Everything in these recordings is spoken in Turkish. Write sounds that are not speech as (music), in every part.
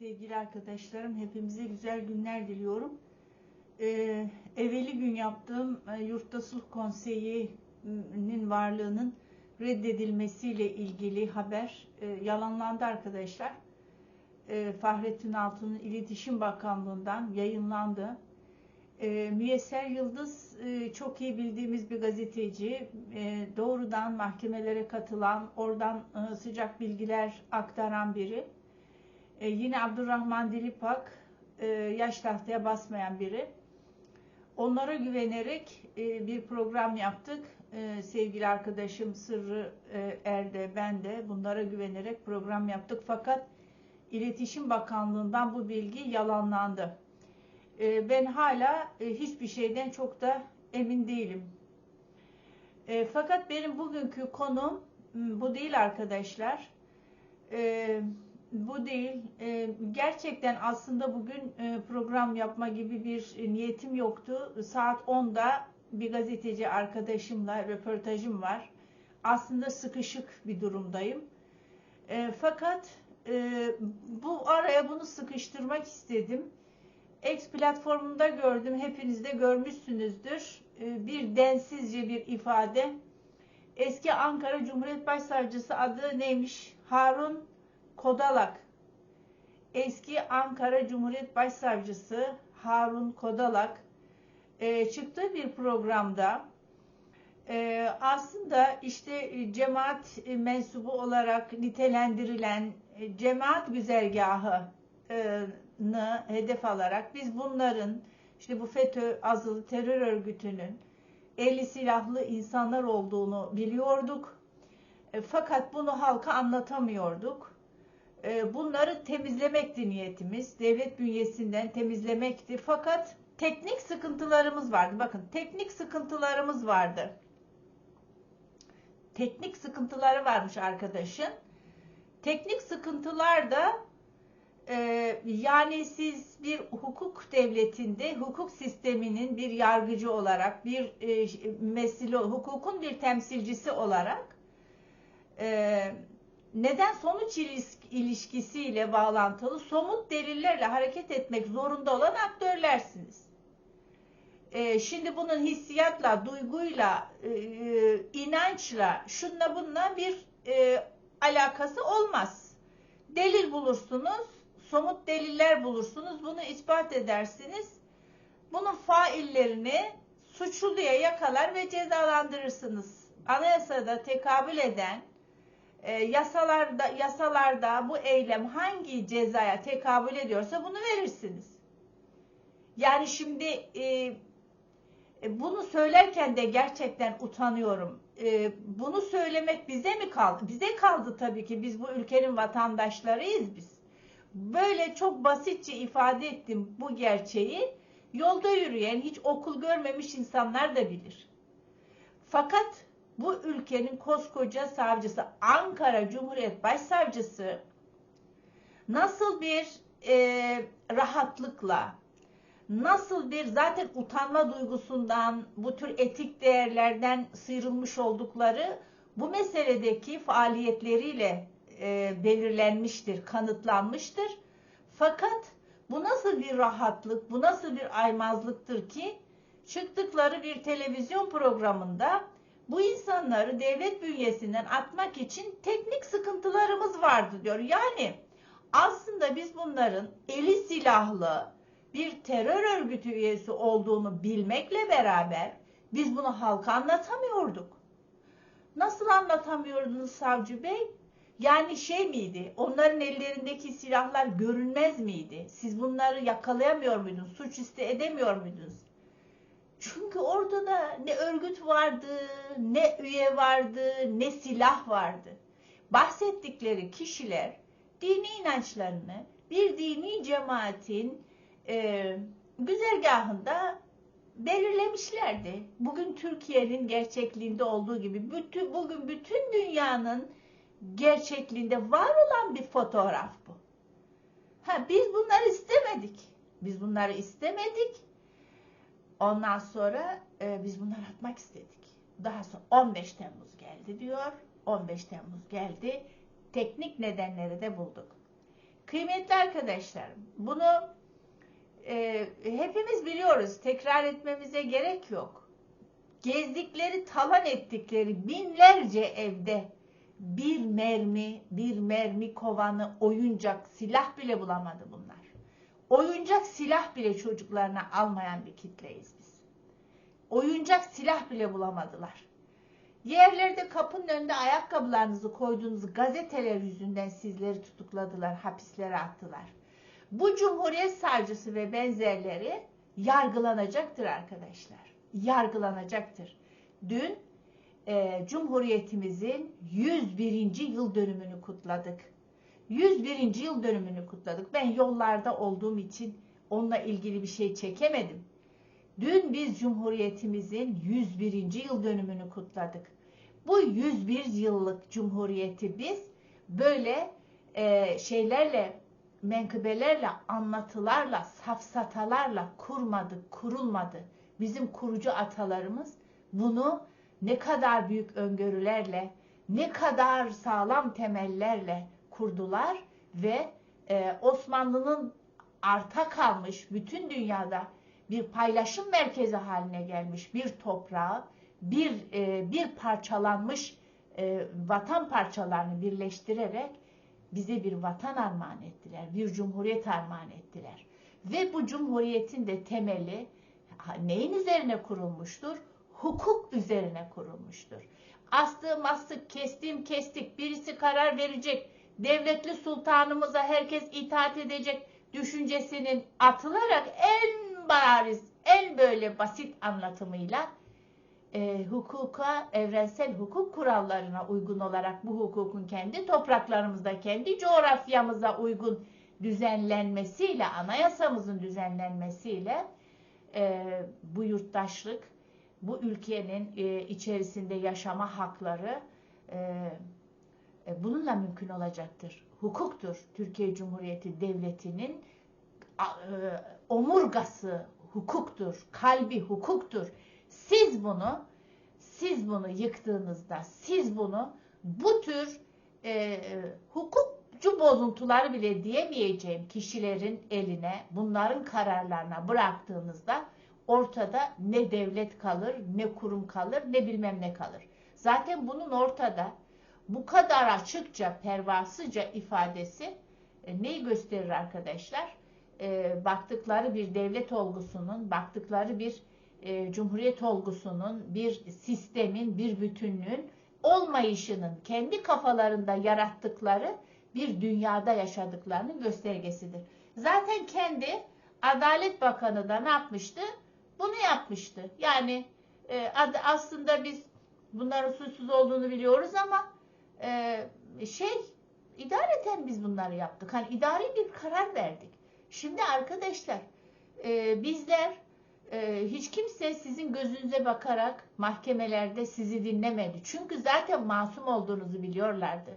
Sevgili arkadaşlarım, hepimize güzel günler diliyorum. Ee, evveli gün yaptığım e, Yurtta Sulh Konseyi'nin varlığının reddedilmesiyle ilgili haber e, yalanlandı arkadaşlar. E, Fahrettin Altun'un İletişim Bakanlığı'ndan yayınlandı. E, Müyesser Yıldız e, çok iyi bildiğimiz bir gazeteci. E, doğrudan mahkemelere katılan, oradan e, sıcak bilgiler aktaran biri. E, yine Abdurrahman Dilipak e, yaş tahtaya basmayan biri. Onlara güvenerek e, bir program yaptık. E, sevgili arkadaşım Sırrı e, Erde, ben de bunlara güvenerek program yaptık. Fakat İletişim Bakanlığı'ndan bu bilgi yalanlandı. E, ben hala e, hiçbir şeyden çok da emin değilim. E, fakat benim bugünkü konum bu değil arkadaşlar. E, bu değil. E, gerçekten aslında bugün e, program yapma gibi bir niyetim yoktu. Saat 10'da bir gazeteci arkadaşımla röportajım var. Aslında sıkışık bir durumdayım. E, fakat e, bu araya bunu sıkıştırmak istedim. X platformunda gördüm. Hepiniz de görmüşsünüzdür. E, bir densizce bir ifade. Eski Ankara Cumhuriyet Başsavcısı adı neymiş? Harun Kodalak. Eski Ankara Cumhuriyet Başsavcısı Harun Kodalak e, çıktığı bir programda e, aslında işte e, cemaat mensubu olarak nitelendirilen e, cemaat güzergahını hedef alarak biz bunların işte bu FETÖ azılı terör örgütünün eli silahlı insanlar olduğunu biliyorduk. Fakat bunu halka anlatamıyorduk. E, bunları temizlemekti niyetimiz. Devlet bünyesinden temizlemekti. Fakat teknik sıkıntılarımız vardı. Bakın teknik sıkıntılarımız vardı. Teknik sıkıntıları varmış arkadaşın. Teknik sıkıntılar da e, yani siz bir hukuk devletinde hukuk sisteminin bir yargıcı olarak bir e, mesile hukukun bir temsilcisi olarak e, neden sonuç ilişkisiyle bağlantılı somut delillerle hareket etmek zorunda olan aktörlersiniz. E, şimdi bunun hissiyatla, duyguyla, e, inançla, şunla bununla bir e, alakası olmaz. Delil bulursunuz, somut deliller bulursunuz, bunu ispat edersiniz. Bunun faillerini suçluya yakalar ve cezalandırırsınız. Anayasada tekabül eden e, yasalarda yasalarda bu eylem hangi cezaya tekabül ediyorsa bunu verirsiniz. Yani şimdi e, bunu söylerken de gerçekten utanıyorum. E, bunu söylemek bize mi kaldı? Bize kaldı tabii ki. Biz bu ülkenin vatandaşlarıyız biz. Böyle çok basitçe ifade ettim bu gerçeği. Yolda yürüyen, hiç okul görmemiş insanlar da bilir. Fakat bu ülkenin koskoca savcısı, Ankara Cumhuriyet Başsavcısı nasıl bir e, rahatlıkla, nasıl bir zaten utanma duygusundan, bu tür etik değerlerden sıyrılmış oldukları bu meseledeki faaliyetleriyle e, belirlenmiştir, kanıtlanmıştır. Fakat bu nasıl bir rahatlık, bu nasıl bir aymazlıktır ki çıktıkları bir televizyon programında bu insanları devlet bünyesinden atmak için teknik sıkıntılarımız vardı diyor. Yani aslında biz bunların eli silahlı bir terör örgütü üyesi olduğunu bilmekle beraber biz bunu halka anlatamıyorduk. Nasıl anlatamıyordunuz savcı bey? Yani şey miydi? Onların ellerindeki silahlar görünmez miydi? Siz bunları yakalayamıyor muydunuz? Suçüstü edemiyor muydunuz? Çünkü orada da ne örgüt vardı, ne üye vardı, ne silah vardı. Bahsettikleri kişiler dini inançlarını bir dini cemaatin e, güzergahında belirlemişlerdi. Bugün Türkiye'nin gerçekliğinde olduğu gibi bütün, bugün bütün dünyanın gerçekliğinde var olan bir fotoğraf bu. Ha, biz bunları istemedik. Biz bunları istemedik Ondan sonra e, biz bunları atmak istedik. Daha sonra 15 Temmuz geldi diyor. 15 Temmuz geldi. Teknik nedenleri de bulduk. Kıymetli arkadaşlar, bunu e, hepimiz biliyoruz. Tekrar etmemize gerek yok. Gezdikleri, talan ettikleri binlerce evde bir mermi, bir mermi kovanı, oyuncak, silah bile bulamadı bunlar. Oyuncak silah bile çocuklarına almayan bir kitleyiz biz. Oyuncak silah bile bulamadılar. Yerlerde kapının önünde ayakkabılarınızı koyduğunuz gazeteler yüzünden sizleri tutukladılar, hapislere attılar. Bu Cumhuriyet Savcısı ve benzerleri yargılanacaktır arkadaşlar. Yargılanacaktır. Dün e, Cumhuriyetimizin 101. yıl dönümünü kutladık. 101. yıl dönümünü kutladık. Ben yollarda olduğum için onunla ilgili bir şey çekemedim. Dün biz Cumhuriyetimizin 101. yıl dönümünü kutladık. Bu 101 yıllık Cumhuriyeti biz böyle e, şeylerle, menkıbelerle, anlatılarla, safsatalarla kurmadık, kurulmadı. Bizim kurucu atalarımız bunu ne kadar büyük öngörülerle, ne kadar sağlam temellerle kurdular ve e, Osmanlı'nın arta kalmış bütün dünyada bir paylaşım merkezi haline gelmiş bir toprağı, bir e, bir parçalanmış e, vatan parçalarını birleştirerek bize bir vatan armağan ettiler, bir cumhuriyet armağan ettiler. Ve bu cumhuriyetin de temeli neyin üzerine kurulmuştur? Hukuk üzerine kurulmuştur. Astığım astık, kestiğim kestik, birisi karar verecek, devletli sultanımıza herkes itaat edecek düşüncesinin atılarak en bariz, en böyle basit anlatımıyla e, hukuka, evrensel hukuk kurallarına uygun olarak bu hukukun kendi topraklarımızda, kendi coğrafyamıza uygun düzenlenmesiyle, anayasamızın düzenlenmesiyle e, bu yurttaşlık, bu ülkenin e, içerisinde yaşama hakları e, bununla mümkün olacaktır. Hukuktur Türkiye Cumhuriyeti Devleti'nin e, omurgası hukuktur, kalbi hukuktur. Siz bunu, siz bunu yıktığınızda, siz bunu bu tür e, hukukçu bozuntuları bile diyemeyeceğim kişilerin eline, bunların kararlarına bıraktığınızda ortada ne devlet kalır, ne kurum kalır, ne bilmem ne kalır. Zaten bunun ortada bu kadar açıkça, pervasızca ifadesi e, neyi gösterir arkadaşlar? E, baktıkları bir devlet olgusunun, baktıkları bir e, cumhuriyet olgusunun, bir sistemin, bir bütünlüğün olmayışının kendi kafalarında yarattıkları bir dünyada yaşadıklarının göstergesidir. Zaten kendi Adalet Bakanı da ne yapmıştı? Bunu yapmıştı. Yani e, aslında biz bunların suçsuz olduğunu biliyoruz ama e, şey idareten biz bunları yaptık. Hani idari bir karar verdik. Şimdi arkadaşlar e, bizler e, hiç kimse sizin gözünüze bakarak mahkemelerde sizi dinlemedi. Çünkü zaten masum olduğunuzu biliyorlardı.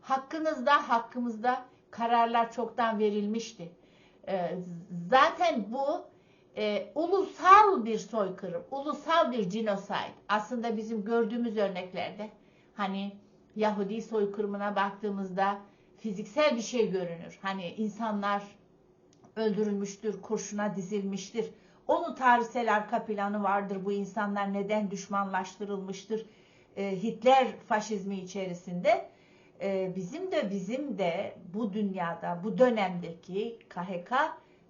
Hakkınızda, hakkımızda kararlar çoktan verilmişti. E, zaten bu e, ulusal bir soykırım, ulusal bir genocide. Aslında bizim gördüğümüz örneklerde hani Yahudi soykırımına baktığımızda fiziksel bir şey görünür. Hani insanlar öldürülmüştür, kurşuna dizilmiştir. Onun tarihsel arka planı vardır. Bu insanlar neden düşmanlaştırılmıştır? E, Hitler faşizmi içerisinde e, bizim de bizim de bu dünyada, bu dönemdeki KHK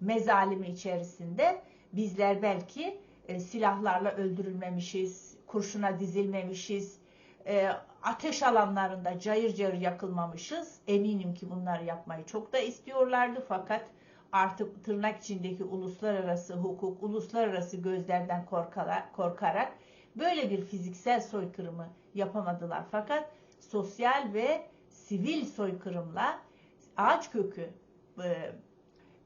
mezalimi içerisinde bizler belki e, silahlarla öldürülmemişiz, kurşuna dizilmemişiz, e, ateş alanlarında cayır cayır yakılmamışız. Eminim ki bunları yapmayı çok da istiyorlardı fakat artık tırnak içindeki uluslararası hukuk, uluslararası gözlerden korkarak böyle bir fiziksel soykırımı yapamadılar. Fakat sosyal ve sivil soykırımla ağaç kökü e,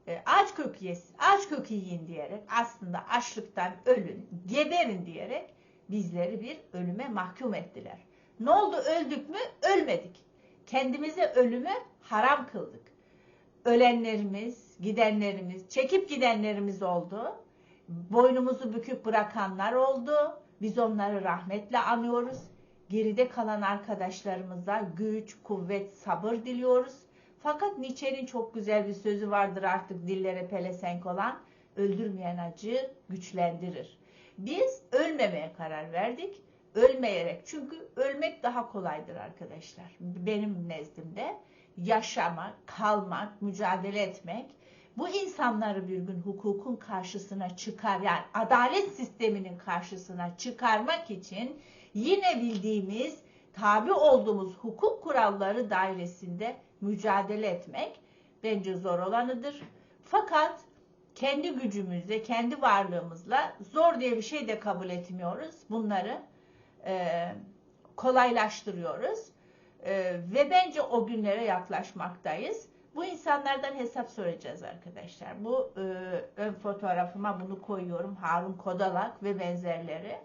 e, ağaç kökü yesin, ağaç kökü yiyin diyerek aslında açlıktan ölün, geberin diyerek bizleri bir ölüme mahkum ettiler. Ne oldu öldük mü? Ölmedik. Kendimize ölümü haram kıldık. Ölenlerimiz, gidenlerimiz, çekip gidenlerimiz oldu. Boynumuzu büküp bırakanlar oldu. Biz onları rahmetle anıyoruz. Geride kalan arkadaşlarımıza güç, kuvvet, sabır diliyoruz. Fakat Nietzsche'nin çok güzel bir sözü vardır artık dillere pelesenk olan. Öldürmeyen acı güçlendirir. Biz ölmemeye karar verdik. Ölmeyerek. Çünkü ölmek daha kolaydır arkadaşlar. Benim nezdimde. Yaşamak, kalmak, mücadele etmek. Bu insanları bir gün hukukun karşısına çıkar, yani adalet sisteminin karşısına çıkarmak için yine bildiğimiz, tabi olduğumuz hukuk kuralları dairesinde mücadele etmek bence zor olanıdır. Fakat kendi gücümüzle, kendi varlığımızla zor diye bir şey de kabul etmiyoruz. Bunları e, kolaylaştırıyoruz. E, ve bence o günlere yaklaşmaktayız. Bu insanlardan hesap soracağız arkadaşlar. Bu e, ön fotoğrafıma bunu koyuyorum. Harun Kodalak ve benzerleri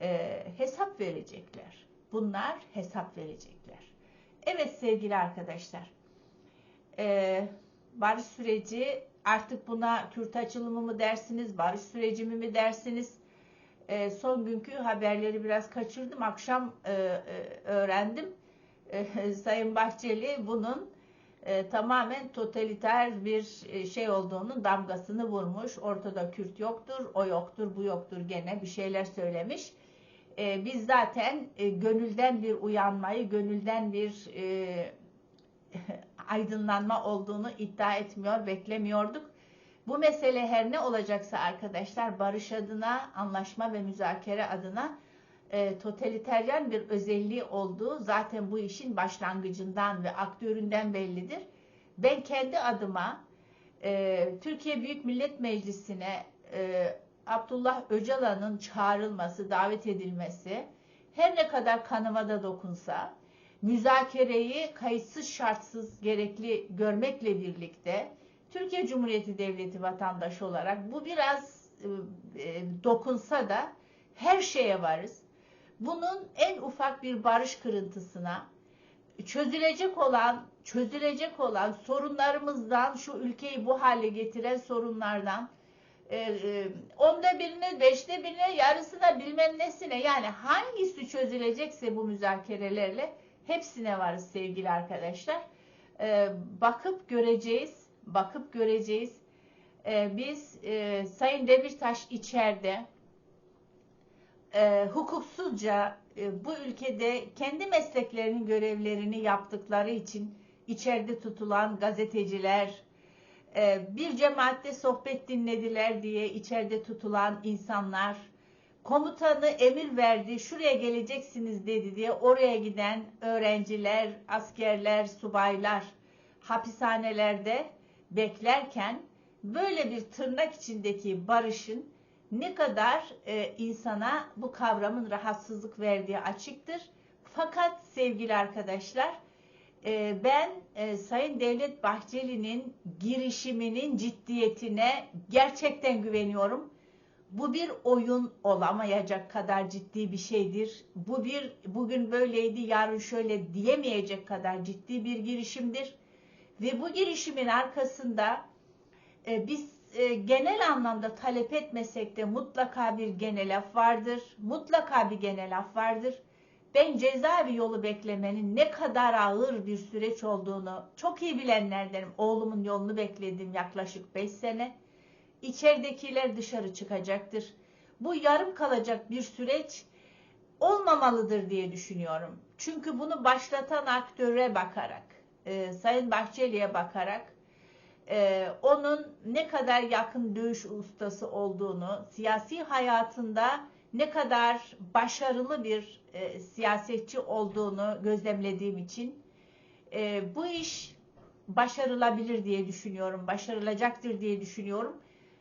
e, hesap verecekler. Bunlar hesap verecekler. Evet sevgili arkadaşlar. E, barış süreci artık buna Kürt açılımı mı dersiniz, barış süreci mi mi dersiniz? E, son günkü haberleri biraz kaçırdım. Akşam e, e, öğrendim. E, (laughs) Sayın Bahçeli bunun e, tamamen totaliter bir e, şey olduğunun damgasını vurmuş. Ortada Kürt yoktur, o yoktur, bu yoktur gene bir şeyler söylemiş. E, biz zaten e, gönülden bir uyanmayı, gönülden bir e, (laughs) aydınlanma olduğunu iddia etmiyor, beklemiyorduk. Bu mesele her ne olacaksa arkadaşlar barış adına, anlaşma ve müzakere adına e, totaliteryen bir özelliği olduğu zaten bu işin başlangıcından ve aktöründen bellidir. Ben kendi adıma e, Türkiye Büyük Millet Meclisi'ne e, Abdullah Öcalan'ın çağrılması, davet edilmesi her ne kadar kanıma da dokunsa müzakereyi kayıtsız şartsız gerekli görmekle birlikte Türkiye Cumhuriyeti Devleti vatandaşı olarak bu biraz e, e, dokunsa da her şeye varız. Bunun en ufak bir barış kırıntısına çözülecek olan çözülecek olan sorunlarımızdan şu ülkeyi bu hale getiren sorunlardan e, e, onda birine, beşte birine, yarısına bilmem nesine yani hangisi çözülecekse bu müzakerelerle hepsine varız sevgili arkadaşlar. E, bakıp göreceğiz, bakıp göreceğiz. E, biz e, Sayın Demirtaş içeride e, hukuksuzca e, bu ülkede kendi mesleklerinin görevlerini yaptıkları için içeride tutulan gazeteciler, e, bir cemaatte sohbet dinlediler diye içeride tutulan insanlar, komutanı emir verdi, şuraya geleceksiniz dedi diye oraya giden öğrenciler, askerler, subaylar hapishanelerde beklerken böyle bir tırnak içindeki barışın ne kadar e, insana bu kavramın rahatsızlık verdiği açıktır. Fakat sevgili arkadaşlar e, ben e, Sayın Devlet Bahçeli'nin girişiminin ciddiyetine gerçekten güveniyorum. Bu bir oyun olamayacak kadar ciddi bir şeydir. Bu bir bugün böyleydi, yarın şöyle diyemeyecek kadar ciddi bir girişimdir. Ve bu girişimin arkasında e, biz e, genel anlamda talep etmesek de mutlaka bir genel af vardır. Mutlaka bir genel af vardır. Ben cezaevi yolu beklemenin ne kadar ağır bir süreç olduğunu çok iyi bilenlerdenim. Oğlumun yolunu bekledim yaklaşık 5 sene. İçeridekiler dışarı çıkacaktır. Bu yarım kalacak bir süreç olmamalıdır diye düşünüyorum. Çünkü bunu başlatan aktöre bakarak, e, Sayın Bahçeli'ye bakarak e, onun ne kadar yakın dövüş ustası olduğunu, siyasi hayatında ne kadar başarılı bir e, siyasetçi olduğunu gözlemlediğim için e, bu iş başarılabilir diye düşünüyorum, başarılacaktır diye düşünüyorum.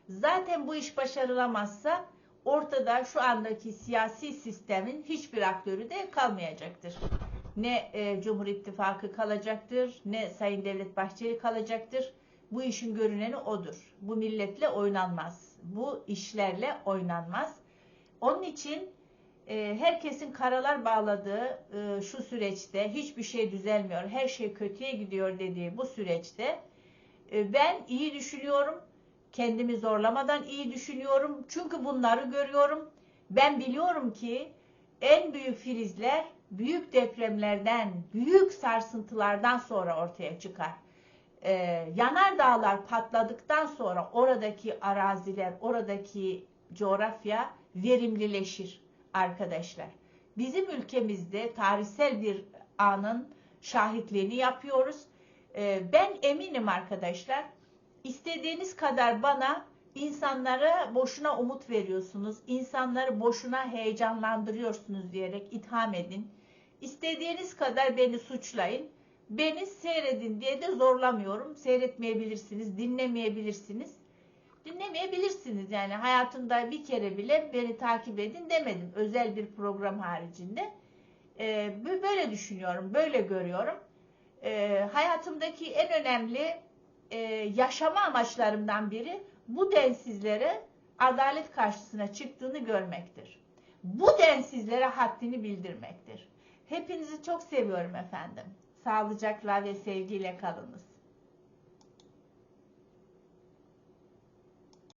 Zaten bu iş başarılamazsa ortada şu andaki siyasi sistemin hiçbir aktörü de kalmayacaktır. Ne e, Cumhur İttifakı kalacaktır, ne Sayın Devlet Bahçeli kalacaktır bu işin görüneni odur. Bu milletle oynanmaz. Bu işlerle oynanmaz. Onun için e, herkesin karalar bağladığı e, şu süreçte hiçbir şey düzelmiyor, her şey kötüye gidiyor dediği bu süreçte e, ben iyi düşünüyorum. Kendimi zorlamadan iyi düşünüyorum. Çünkü bunları görüyorum. Ben biliyorum ki en büyük filizler büyük depremlerden, büyük sarsıntılardan sonra ortaya çıkar. e, yanardağlar patladıktan sonra oradaki araziler, oradaki coğrafya verimlileşir arkadaşlar. Bizim ülkemizde tarihsel bir anın şahitliğini yapıyoruz. E, ben eminim arkadaşlar, istediğiniz kadar bana insanlara boşuna umut veriyorsunuz, insanları boşuna heyecanlandırıyorsunuz diyerek itham edin. İstediğiniz kadar beni suçlayın. Beni seyredin diye de zorlamıyorum. Seyretmeyebilirsiniz, dinlemeyebilirsiniz. Dinlemeyebilirsiniz yani hayatımda bir kere bile beni takip edin demedim. Özel bir program haricinde. Ee, böyle düşünüyorum, böyle görüyorum. Ee, hayatımdaki en önemli e, yaşama amaçlarımdan biri bu densizlere adalet karşısına çıktığını görmektir. Bu densizlere haddini bildirmektir. Hepinizi çok seviyorum efendim. Sağlıcakla ve sevgiyle kalınız.